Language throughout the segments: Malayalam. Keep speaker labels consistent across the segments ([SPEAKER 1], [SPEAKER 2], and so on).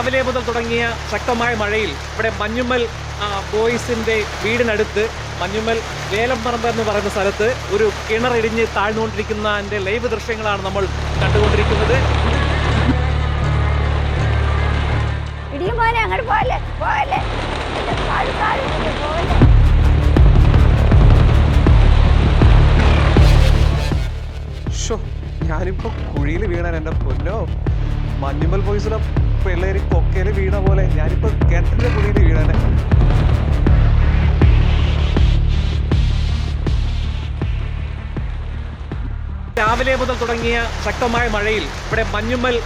[SPEAKER 1] രാവിലെ മുതൽ തുടങ്ങിയ ശക്തമായ മഴയിൽ ഇവിടെ മഞ്ഞുമ്മൽ ബോയ്സിന്റെ ബോയ്സിന്റെ വീടിനടുത്ത് മഞ്ഞുമ്മൽ വേലമ്പറമ്പ് എന്ന് പറയുന്ന സ്ഥലത്ത് ഒരു കിണറിടിഞ്ഞ് താഴ്ന്നുകൊണ്ടിരിക്കുന്നതിന്റെ ലൈവ് ദൃശ്യങ്ങളാണ് നമ്മൾ കണ്ടുകൊണ്ടിരിക്കുന്നത്.
[SPEAKER 2] ഇടിയും അങ്ങോട്ട്
[SPEAKER 3] ഞാനിപ്പോ കുഴിയിൽ വീണാൻ എന്റെ പൊന്നോ? മഞ്ഞുമൽ ബോയ്സിലെ പിള്ളേര് കൊക്കയിൽ വീണ പോലെ ഞാനിപ്പോൾ കിണറ്റിന്റെ കുഴിയിൽ വീണാണ്
[SPEAKER 1] രാവിലെ മുതൽ തുടങ്ങിയ ശക്തമായ മഴയിൽ ഇവിടെ മഞ്ഞുമ്മൽ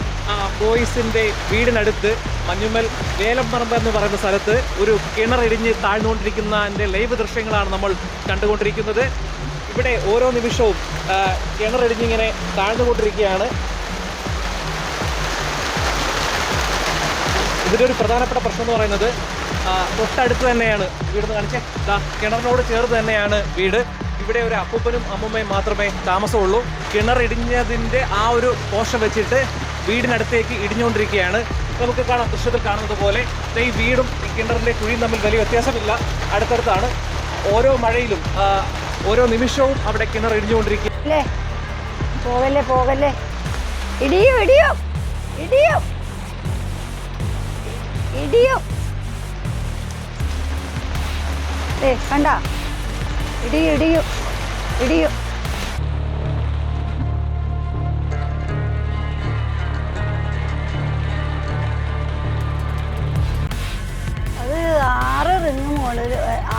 [SPEAKER 1] ബോയ്സിന്റെ വീടിനടുത്ത് മഞ്ഞുമ്മൽ വേലമ്പറമ്പ് എന്ന് പറയുന്ന സ്ഥലത്ത് ഒരു കിണറിടിഞ്ഞ് താഴ്ന്നുകൊണ്ടിരിക്കുന്നതിന്റെ ലൈവ് ദൃശ്യങ്ങളാണ് നമ്മൾ കണ്ടുകൊണ്ടിരിക്കുന്നത്. ഇവിടെ ഓരോ നിമിഷവും കിണറിടിഞ്ഞിങ്ങനെ താഴ്ന്നുകൊണ്ടിരിക്കുകയാണ്. ഇതിന്റെ ഒരു പ്രധാനപ്പെട്ട പ്രശ്നം എന്ന് പറയുന്നത് തൊട്ടടുത്ത് തന്നെയാണ് വീട് കാണിച്ചേ. ദാ കിണറിനോട് ചേർന്ന് തന്നെയാണ് വീട്. ഇവിടെ ഒരു അപ്പൂപ്പനും അമ്മൂമ്മയും മാത്രമേ താമസമുള്ളൂ. കിണർ ഇടിഞ്ഞതിന്റെ ആ ഒരു പോഷം വെച്ചിട്ട് വീടിനടുത്തേക്ക് ഇടിഞ്ഞുകൊണ്ടിരിക്കുകയാണ്. നമുക്ക് കാണാം ദൃശ്യത്തിൽ കാണുന്നത് പോലെ ഈ വീടും ഈ കിണറിന്റെ കുഴിയും തമ്മിൽ വലിയ വ്യത്യാസമില്ല. അടുത്തടുത്താണ് ഓരോ മഴയിലും ഓരോ നിമിഷവും അവിടെ കിണർ
[SPEAKER 2] ഇടിഞ്ഞുകൊണ്ടിരിക്കും പോകല്ലേ പോകല്ലേ. ഇടിയോ ഇടിയോ ഇടിയും. ഇടിയും. ഏ കണ്ട? ഇടിയും ഇടിയും. ഇടിയും. അത് ആറ് റിങ്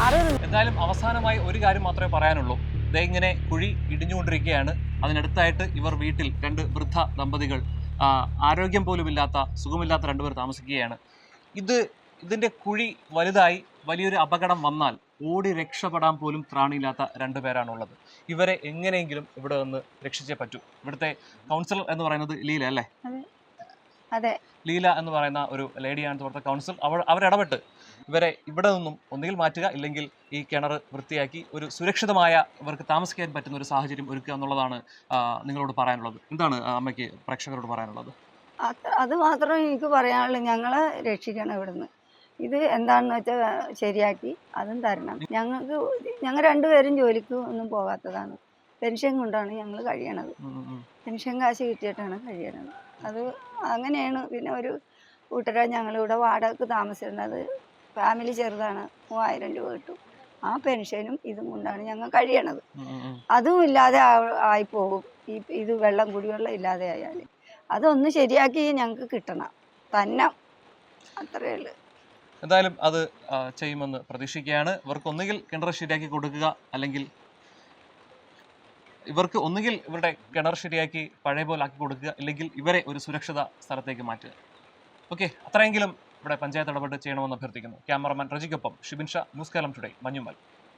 [SPEAKER 2] ആറ്
[SPEAKER 1] എന്തായാലും അവസാനമായി ഒരു കാര്യം മാത്രമേ പറയാനുള്ളൂ. ദേ ഇങ്ങനെ കുഴി ഇടിഞ്ഞുകൊണ്ടിരിക്കുകയാണ്. അതിനടുത്തായിട്ട് ഇവർ വീട്ടിൽ രണ്ട് വൃദ്ധ ദമ്പതികൾ ആരോഗ്യം പോലുമില്ലാത്ത സുഖമില്ലാത്ത രണ്ടുപേർ താമസിക്കുകയാണ്. ഇത് ഇതിന്റെ കുഴി വലുതായി വലിയൊരു അപകടം വന്നാൽ ഓടി രക്ഷപ്പെടാൻ പോലും ത്രാണിയില്ലാത്ത രണ്ടുപേരാണുള്ളത് ഇവരെ എങ്ങനെയെങ്കിലും ഇവിടെ നിന്ന് രക്ഷിച്ചേ പറ്റൂ. ഇവിടുത്തെ കൗൺസിലർ എന്ന് പറയുന്നത് ലീല അല്ലേ?
[SPEAKER 2] അതെ.
[SPEAKER 1] ലീല എന്ന് പറയുന്ന ഒരു ലേഡിയാണ് ഇവിടുത്തെ കൗൺസിൽ അവർ അവരിടപെട്ട് ഇവരെ ഇവിടെ നിന്നും ഒന്നുകിൽ മാറ്റുക ഇല്ലെങ്കിൽ ഈ കിണർ വൃത്തിയാക്കി ഒരു സുരക്ഷിതമായ ഇവർക്ക് താമസിക്കാൻ പറ്റുന്ന ഒരു സാഹചര്യം ഒരുക്കുക എന്നുള്ളതാണ് നിങ്ങളോട് പറയാനുള്ളത്. എന്താണ് അമ്മയ്ക്ക് പ്രേക്ഷകരോട് പറയാനുള്ളത്?
[SPEAKER 2] അത് അത് മാത്രമേ എനിക്ക് പറയാനുള്ളൂ. ഞങ്ങളെ രക്ഷിക്കണം ഇവിടുന്ന്. ഇത് എന്താണെന്ന് വെച്ചാൽ ശരിയാക്കി അതും തരണം. ഞങ്ങൾക്ക് ഞങ്ങൾ രണ്ടുപേരും ജോലിക്ക് ഒന്നും പോകാത്തതാണ് പെൻഷൻ കൊണ്ടാണ് ഞങ്ങൾ കഴിയണത്. പെൻഷൻ കാശ് കിട്ടിയിട്ടാണ് കഴിയണത്. അത് അങ്ങനെയാണ് പിന്നെ ഒരു കൂട്ടരാ ഞങ്ങളിവിടെ വാടക താമസിക്കുന്നത് ഫാമിലി ചെറുതാണ്. മൂവായിരം രൂപ കിട്ടും. ആ പെൻഷനും ഇതും കൊണ്ടാണ് ഞങ്ങൾ കഴിയണത്. അതും ഇല്ലാതെ ആയി പോകും. ഈ ഇത് വെള്ളം കുടിവെള്ളം ഇല്ലാതെ ആയാൽ അതൊന്ന് ശരിയാക്കി ഞങ്ങൾക്ക് കിട്ടണം. തന്നെ. അത്രയേ ഉള്ളൂ.
[SPEAKER 1] എന്തായാലും അത് ചെയ്യുമെന്ന് പ്രതീക്ഷിക്കുകയാണ്. ഇവർക്ക് ഒന്നുകിൽ കിണർ ശരിയാക്കി കൊടുക്കുക അല്ലെങ്കിൽ ഇവർക്ക് ഒന്നുകിൽ ഇവരുടെ കിണർ ശരിയാക്കി പഴയ പോലെ ആക്കി കൊടുക്കുക അല്ലെങ്കിൽ ഇവരെ ഒരു സുരക്ഷിത സ്ഥലത്തേക്ക് മാറ്റുക. ഓക്കെ അത്രയെങ്കിലും ഇവിടെ പഞ്ചായത്ത് ഇടപെട്ട് ചെയ്യണമെന്ന് അഭ്യർത്ഥിക്കുന്നു. ക്യാമറമാൻ റജിക്കൊപ്പം ഷിബിൻ ഷാ ന്യൂസ് കേരളം ടുഡേ മഞ്ഞുമൽ.